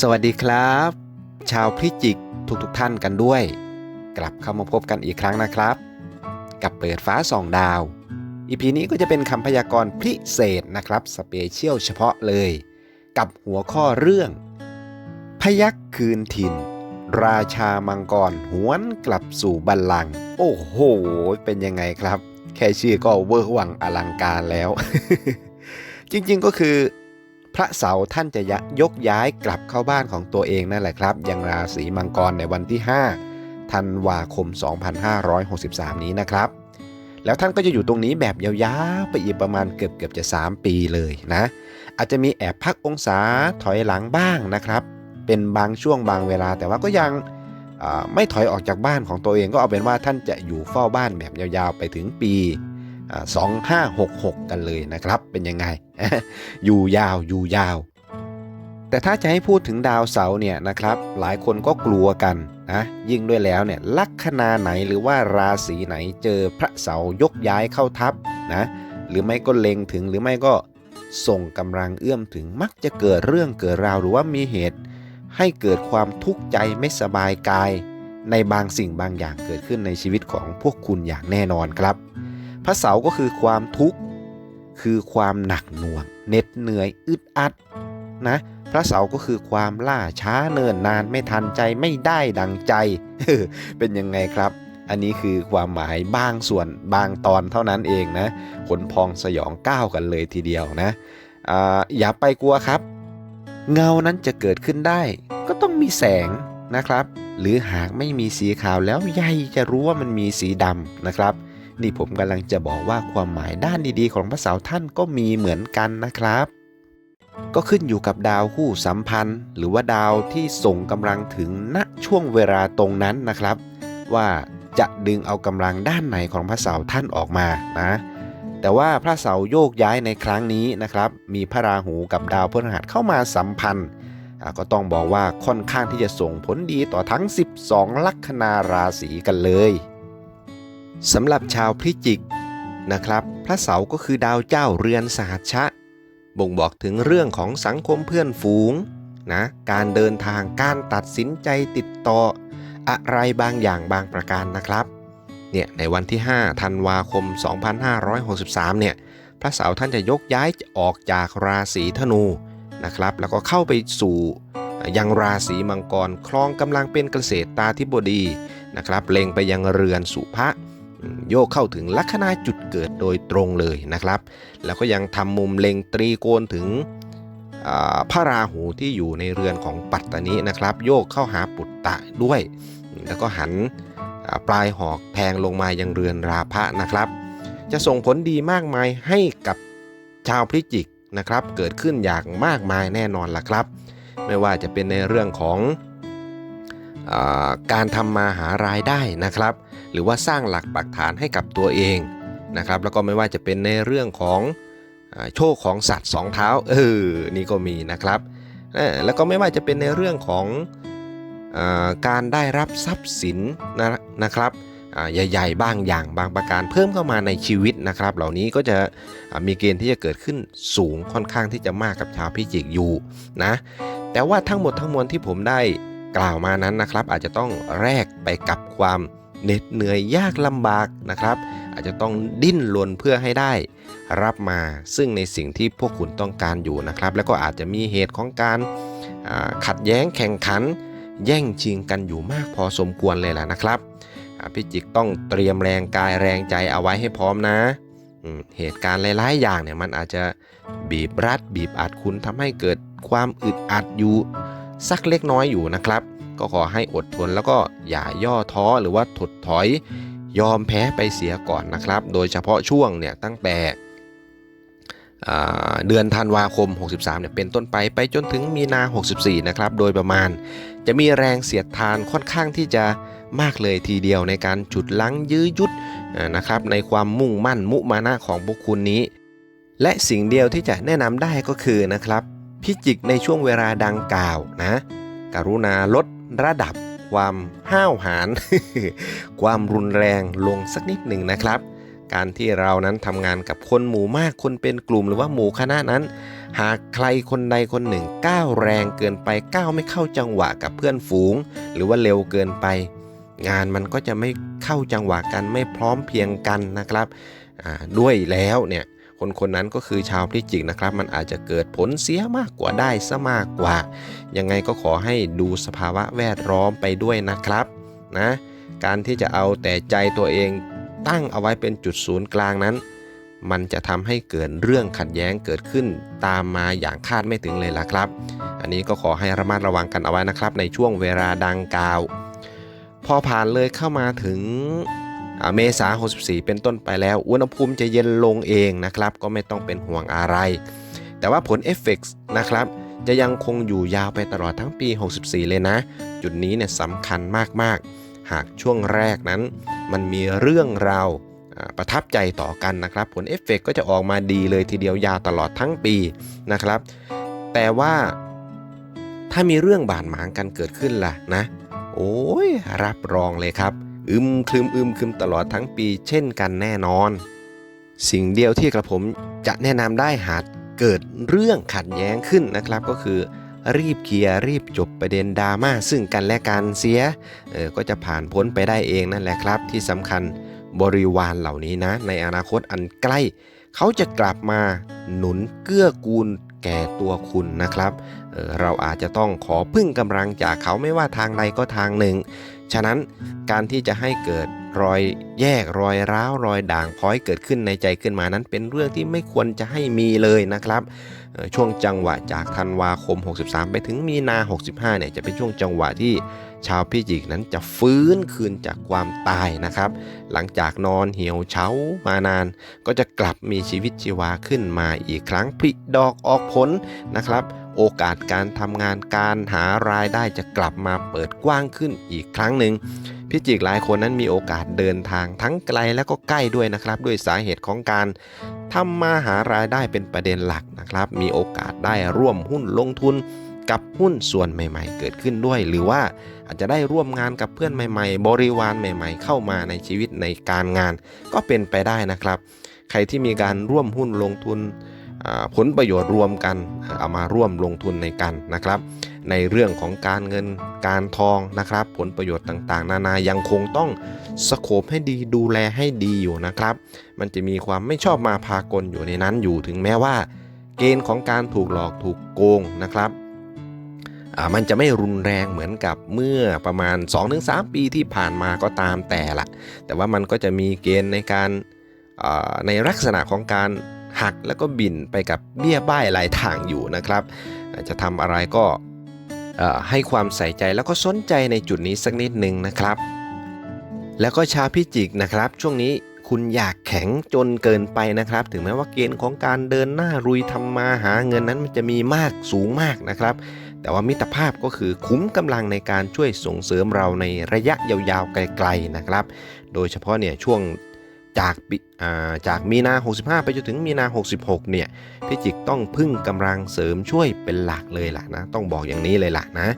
สวัสดีครับ ชาวพิจิกทุกทุกๆท่านกันด้วย กลับเข้ามาพบกันอีกครั้งนะครับ กับเปิดฟ้าส่องดาวอีพีนี้ก็จะเป็นคำพยากรณ์พิเศษนะครับสเปเชียลเฉพาะเลย กับหัวข้อเรื่อง พยักคืนถิ่น ราชามังกรหวนกลับสู่บัลลังก์โอ้โห เป็นยังไงครับ แค่ชื่อก็เวอร์วังอลังการแล้ว จริงๆก็คือ พระเสาร์ท่านจะยกย้ายกลับเข้าบ้านของตัวเองนั่นแหละครับยังราศีมังกรในวันที่ 5 ธันวาคม 2563 นี้นะครับ แล้วท่านก็จะอยู่ตรงนี้แบบยาวๆไปอีกประมาณเกือบเกือบจะ 3 ปีเลยนะ อาจจะมีแอบพักองศาถอยหลังบ้างนะครับ เป็นบางช่วงบางเวลา แต่ว่าก็ยังไม่ถอยออกจากบ้านของตัวเองก็เอาเป็นว่าท่านจะอยู่เฝ้าบ้านแบบยาวๆไปถึงปี 2566 กันเลยนะครับ เป็นยังไง อยู่ยาวอยู่ยาว แต่ถ้าจะให้พูดถึงดาวเสาร์เนี่ยนะครับ หลายคนก็กลัวกันนะยิ่งด้วยแล้วเนี่ยลัคนาไหนหรือว่าราศีไหนเจอพระเสายกย้ายเข้าทับนะหรือไม่ก็เล็งถึงหรือไม่ก็ส่งกำลังเอื้อมถึงมักจะเกิดเรื่องเกิดราวหรือว่ามีเหตุ ให้เกิดความทุกข์ใจไม่สบายกาย ในบางสิ่งบางอย่างเกิดขึ้นในชีวิตของพวกคุณอย่างแน่นอนครับ พระเสาก็คือความทุกข์ คือความหนักหน่วงเหน็ดเหนื่อยอึดอัดนะพระเสาก็คือความล่าช้าเนิ่นนานไม่ทันใจไม่ได้ดังใจ เป็นยังไงครับ อันนี้คือความหมายบางส่วนบางตอนเท่านั้นเองนะขนพองสยองก้าวกันเลยทีเดียวนะออย่าไปกลัวครับ เงานั้นจะเกิดขึ้นได้ ก็ต้องมีแสงนะครับ หรือหากไม่มีสีขาวแล้วใยจะรู้ว่ามันมีสีดำนะครับ นี่ผมกำลังจะบอกว่าความหมายด้านดีๆ ของพระเสาร์ท่านก็มีเหมือนกันนะครับ ก็ขึ้นอยู่กับดาวคู่สัมพันธ์ หรือว่าดาวที่ส่งกำลังถึงณช่วงเวลาตรงนั้นนะครับ ว่าจะดึงเอากำลังด้านไหนของพระเสาร์ท่านออกมานะแต่ว่าพระเสาร์โยกย้ายในครั้งนี้นะครับ มีพระราหูกับดาวพฤหัสเข้ามาสัมพันธ์ก็ต้องบอกว่าค่อนข้างที่จะส่งผลดีต่อทั้ง 12 ลัคนาราศีกันเลย สำหรับชาวพิจิกนะครับ พระเสาร์ก็คือดาวเจ้าเรือนสหัชชะ บ่งบอกถึงเรื่องของสังคมเพื่อนฝูงนะการเดินทางการตัดสินใจติดต่อ อะไรบางอย่างบางประการนะครับเนี่ยในวันที่5ธันวาคม 2563เนี่ยพระเสาร์ท่านจะยกย้ายออกจากราศีธนูนะครับ แล้วก็เข้าไปสู่ยังราศีมังกรคลองกำลังเป็นเกษตรตาธิบดีนะครับเล็งไปยังเรือนสุภะ โยกเข้าถึงลัคนาจุดเกิดโดยตรงเลยนะครับ แล้วก็ยังทำมุมเล็งตรีโกณถึงพระราหูที่อยู่ในเรือนของปัตตานีนะครับ โยกเข้าหาปุตตะด้วย แล้วก็หันปลายหอกแทงลงมายังเรือนราพะนะครับ จะส่งผลดีมากมายให้กับชาวพิจิกนะครับ เกิดขึ้นอย่างมากมายแน่นอนล่ะครับ ไม่ว่าจะเป็นในเรื่องของอการทำมาหารายได้นะครับ หรือว่าสร้างหลักปักฐานให้กับตัวเองนะครับ แล้วก็ไม่ว่าจะเป็นในเรื่องของโชคของสัตว์สองเท้าเออนี่ก็มีนะครับ แล้วก็ไม่ว่าจะเป็นในเรื่องของอการได้รับทรัพย์สินนะนะครับใหญ่ๆบางอย่างบางประการเพิ่มเข้ามาในชีวิตนะครับ เหล่านี้ก็จะมีเกณฑ์ที่จะเกิดขึ้นสูงค่อนข้างที่จะมากกับชาวพิจิกอยู่นะแต่ว่าทั้งหมดทั้งมวลที่ผมได้กล่าวมานั้นนะครับ อาจจะต้องแลกไปกับความ เหน็ดเหนื่อยยากลำบากนะครับ อาจจะต้องดิ้นรนเพื่อให้ได้รับมาซึ่งในสิ่งที่พวกคุณต้องการอยู่นะครับ แล้วก็อาจจะมีเหตุของการขัดแย้งแข่งขัน แย่งชิงกันอยู่มากพอสมควรเลยแหละนะครับอ่จิกต้องเตรียมแรงกายแรงใจเอาไว้ให้พร้อมนะเหตุการณ์หลายๆอย่างเนี่ยมันอาจจะบีบรัดบีบอัดคุณทำให้เกิดความอึดอัดอยู่สักเล็กน้อยอยู่นะครับ ก็ขอให้อดทนแล้วก็อย่าย่อท้อหรือว่าถดถอย ยอมแพ้ไปเสียก่อนนะครับ โดยเฉพาะช่วงเนี่ยตั้งแต่เดือนธันวาคม 63 เนี่ยเป็นต้นไปไปจนถึงมีนา 64 นะครับ โดยประมาณ จะมีแรงเสียดทานค่อนข้างที่จะมากเลยทีเดียวในการฉุดลังยื้อยุดนะครับในความมุ่งมั่นมุมานะของพวกคุณนี้ และสิ่งเดียวที่จะแนะนำได้ก็คือนะครับ พิจิกในช่วงเวลาดังกล่าวนะกรุณาลด ระดับความห้าวหาญความรุนแรงลงสักนิดหนึ่งนะครับ การที่เรานั้นทำงานกับคนหมู่มากคนเป็นกลุ่มหรือว่าหมู่คณะนั้น หากใครคนใดคนหนึ่งก้าวแรงเกินไปก้าวไม่เข้าจังหวะกับเพื่อนฝูง หรือว่าเร็วเกินไป งานมันก็จะไม่เข้าจังหวะกันไม่พร้อมเพียงกันนะครับด้วยแล้วเนี่ย คนคนนั้นก็คือชาวพิจิกนะครับ มันอาจจะเกิดผลเสียมากกว่าได้ซะมากกว่า ยังไงก็ขอให้ดูสภาวะแวดล้อมไปด้วยนะครับนะการที่จะเอาแต่ใจตัวเองตั้งเอาไว้เป็นจุดศูนย์กลางนั้น มันจะทำให้เกิดเรื่องขัดแย้งเกิดขึ้นตามมาอย่างคาดไม่ถึงเลยล่ะครับ อันนี้ก็ขอให้ระมัดระวังกันเอาไว้นะครับ ในช่วงเวลาดังกล่าว พอผ่านเลยเข้ามาถึงอ่า เมษา64 เป็นต้นไปแล้ว อุณหภูมิจะเย็นลงเองนะครับ ก็ไม่ต้องเป็นห่วงอะไร แต่ว่าผลเอฟเฟกต์นะครับ จะยังคงอยู่ยาวไปตลอดทั้งปี 64 เลยนะ จุดนี้เนี่ยสำคัญมาก ๆ หากช่วงแรกนั้น มันมีเรื่องราวประทับใจต่อกันนะครับ ผลเอฟเฟกต์ก็จะออกมาดีเลยทีเดียวยาวตลอดทั้งปีนะครับ แต่ว่าถ้ามีเรื่องบาดหมางกันเกิดขึ้นล่ะนะ โอ้ยรับรองเลยครับ อึมครึมอึมครึมตลอดทั้งปีเช่นกันแน่นอน สิ่งเดียวที่กระผมจะแนะนำได้หากเกิดเรื่องขัดแย้งขึ้นนะครับ ก็คือ รีบเคลียร์รีบจบประเด็นดราม่าซึ่งกันและกันเสียเออก็จะผ่านพ้นไปได้เองนั่นแหละครับ ที่สำคัญบริวารเหล่านี้นะ ในอนาคตอันใกล้ เขาจะกลับมาหนุนเกื้อกูลแก่ตัวคุณนะครับเออเราอาจจะต้องขอพึ่งกำลังจากเขาไม่ว่าทางใดก็ทางหนึ่ง ฉะนั้นการที่จะให้เกิดรอยแยกรอยร้าวรอยด่างพ้อยเกิดขึ้นในใจขึ้นมานั้น เป็นเรื่องที่ไม่ควรจะให้มีเลยนะครับช่วงจังหวะจากธันวาคม 63 ไปถึงมีนา 65 เนี่ยจะเป็นช่วงจังหวะที่ชาวพิจิกนั้นจะฟื้นคืนจากความตายนะครับ หลังจากนอนเหี่ยวเฉามานาน ก็จะกลับมีชีวิตชีวาขึ้นมาอีกครั้งผลิดอกออกผลนะครับ โอกาสการทำงานการหารายได้จะกลับมาเปิดกว้างขึ้นอีกครั้งหนึ่งพิจิกหลายคนนั้นมีโอกาสเดินทางทั้งไกลและก็ใกล้ด้วยนะครับ ด้วยสาเหตุของการทำมาหารายได้เป็นประเด็นหลักนะครับ มีโอกาสได้ร่วมหุ้นลงทุนกับหุ้นส่วนใหม่ ๆ เกิดขึ้นด้วย หรือว่าอาจจะได้ร่วมงานกับเพื่อนใหม่ๆ บริวารใหม่ ๆ เข้ามาในชีวิตในการงาน ก็เป็นไปได้นะครับ ใครที่มีการร่วมหุ้นลงทุน ผลประโยชน์รวมกันเอามาร่วมลงทุนในกันนะครับ ในเรื่องของการเงินการทองนะครับ ผลประโยชน์ต่างๆ นานายังคงต้องสโคบให้ดีดูแลให้ดีอยู่นะครับ มันจะมีความไม่ชอบมาพากลอยู่ในนั้นอยู่ถึงแม้ว่า เกณฑ์ของการถูกหลอกถูกโกงนะครับมันจะไม่รุนแรงเหมือนกับเมื่อประมาณ 2-3 ปีที่ผ่านมาก็ตามแต่ละ แต่ว่ามันก็จะมีเกณฑ์ในการในลักษณะของการ หักแล้วก็บินไปกับเบี้ยบ้ายหลายทางอยู่นะครับ จะทำอะไรก็ให้ความใส่ใจแล้วก็สนใจในจุดนี้สักนิดหนึ่งนะครับ แล้วก็ชาพิจิกนะครับ ช่วงนี้คุณอยากแข็งจนเกินไปนะครับ ถึงแม้ว่าเกณฑ์ของการเดินหน้ารุยทำมาหาเงินนั้นมันจะมีมากสูงมากนะครับ แต่ว่ามิตรภาพก็คือคุ้มกำลังในการช่วยส่งเสริมเราในระยะยาวๆไกล ๆนะครับ โดยเฉพาะเนี่ยช่วง จากาจากมีนา 65 ไปจนถึงมีนา 66 เนี่ยพิจิกต้องพึ่งกำลังเสริมช่วยเป็นหลักเลยล่ะนะต้องบอกอย่างนี้เลยล่ะนะ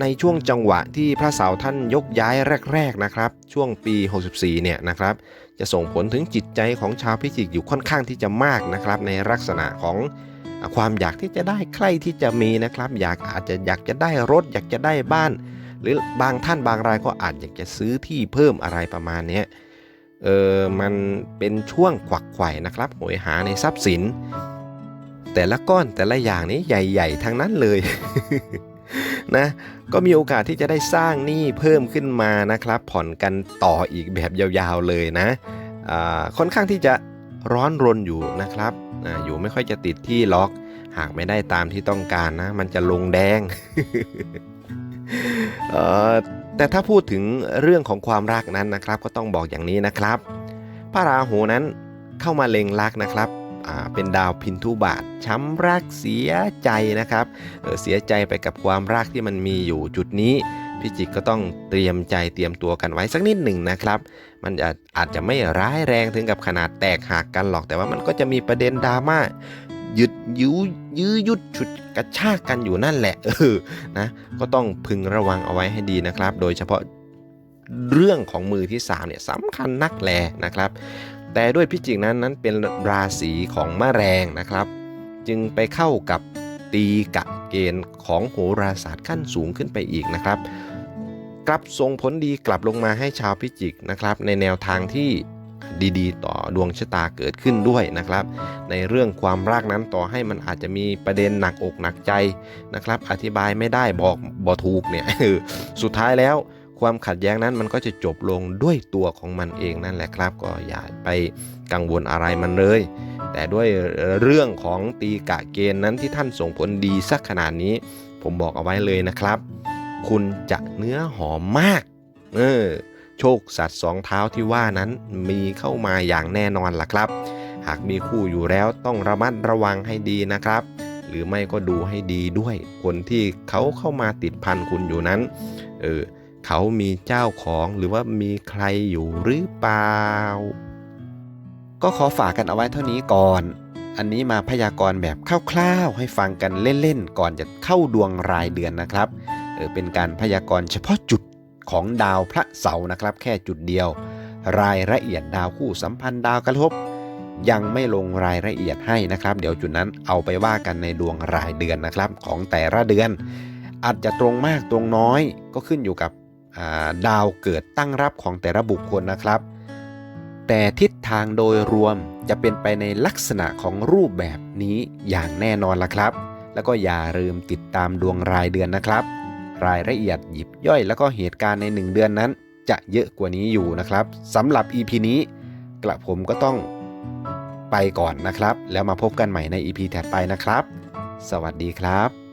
ในช่วงจังหวะที่พระเสาร์ท่านยกย้ายแรกๆนะครับ ช่วงปี 64 เนี่ยนะครับ จะส่งผลถึงจิตใจของชาวพิจิกอยู่ค่อนข้างที่จะมากนะครับ ในลักษณะของความอยากที่จะได้ใครที่จะมีนะครับ อยากอาจจะอยากจะได้รถ อยากจะได้บ้าน หรือบางท่านบางรายก็อาจอยากจะซื้อที่เพิ่มอะไรประมาณนี้ เออมันเป็นช่วงขวักไขว่นะครับโหยหาในทรัพย์สิน แต่ละก้อนแต่ละอย่างนี้ใหญ่ๆทั้งนั้นเลยนะก็มีโอกาสที่จะได้สร้างหนี้เพิ่มขึ้นมานะครับ ผ่อนกันต่ออีกแบบยาวๆเลยนะค่อนข้างที่จะร้อนรนอยู่นะครับออยู่ไม่ค่อยจะติดที่ล็อก หากไม่ได้ตามที่ต้องการนะ มันจะลงแดง แต่ถ้าพูดถึงเรื่องของความรักนั้นนะครับ ก็ต้องบอกอย่างนี้นะครับ พระราหูนั้นเข้ามาเล็งรักนะครับเป็นดาวพินทุบาทช้ำรักเสียใจนะครับเออเสียใจไปกับความรักที่มันมีอยู่จุดนี้พิจิกก็ต้องเตรียมใจเตรียมตัวกันไว้สักนิดหนึ่งนะครับ มันอาจอาจจะไม่ร้ายแรงถึงกับขนาดแตกหักกันหรอกแต่ว่ามันก็จะมีประเด็นดราม่า ยื้อยื้อยุดฉุดกระชากกันอยู่นั่นแหละ เออนะก็ต้องพึงระวังเอาไว้ให้ดีนะครับ โดยเฉพาะเรื่องของมือที่สามเนี่ยสำคัญนักแลนะครับ แต่ด้วยพิจิกนั้นนั้นเป็นราศีของมะแรงนะครับ จึงไปเข้ากับตีกะเกณฑ์ของโหราศาสตร์ขั้นสูงขึ้นไปอีกนะครับ กลับส่งผลดีกลับลงมาให้ชาวพิจิกนะครับ ในแนวทางที่ ดีๆ ต่อดวงชะตาเกิดขึ้นด้วยนะครับ ในเรื่องความรักนั้นต่อให้มันอาจจะมีประเด็นหนักอกหนักใจนะครับ อธิบายไม่ได้บอกบอถูกเนี่ยสุดท้ายแล้วความขัดแย้งนั้นมันก็จะจบลงด้วยตัวของมันเองนั่นแหละครับ ก็อย่าไปกังวลอะไรมันเลย แต่ด้วยเรื่องของตีกะเกณฑ์นั้นที่ท่านส่งผลดีสักขนาดนี้ ผมบอกเอาไว้เลยนะครับ คุณจะเนื้อหอมมาก เออ โชคสัตว์สองเท้าที่ว่านั้นมีเข้ามาอย่างแน่นอนล่ะครับ หากมีคู่อยู่แล้วต้องระมัดระวังให้ดีนะครับ หรือไม่ก็ดูให้ดีด้วย คนที่เขาเข้ามาติดพันคุณอยู่นั้น เออเขามีเจ้าของหรือว่ามีใครอยู่หรือเปล่า ก็ขอฝากกันเอาไว้เท่านี้ก่อน อันนี้มาพยากรณ์แบบคร่าวๆให้ฟังกันเล่นๆก่อนจะเข้าดวงรายเดือนนะครับ เออเป็นการพยากรณ์เฉพาะจุด ของดาวพระเสาร์นะครับ แค่จุดเดียว รายละเอียดดาวคู่สัมพันธ์ดาวกระทบ ยังไม่ลงรายละเอียดให้นะครับ เดี๋ยวจุดนั้นเอาไปว่ากันในดวงรายเดือนนะครับ ของแต่ละเดือน อาจจะตรงมากตรงน้อยก็ขึ้นอยู่กับาดาวเกิดตั้งรับของแต่ละบุคคลนะครับ แต่ทิศทางโดยรวมจะเป็นไปในลักษณะของรูปแบบนี้อย่างแน่นอนละครับ แล้วก็อย่าลืมติดตามดวงรายเดือนนะครับ รายละเอียดหยิบย่อย แล้วก็เหตุการณ์ใน 1 เดือนนั้น จะเยอะกว่านี้อยู่นะครับสำหรับ EP นี้กระผมก็ต้องไปก่อนนะครับ แล้วมาพบกันใหม่ใน EP ถัดไปนะครับ สวัสดีครับ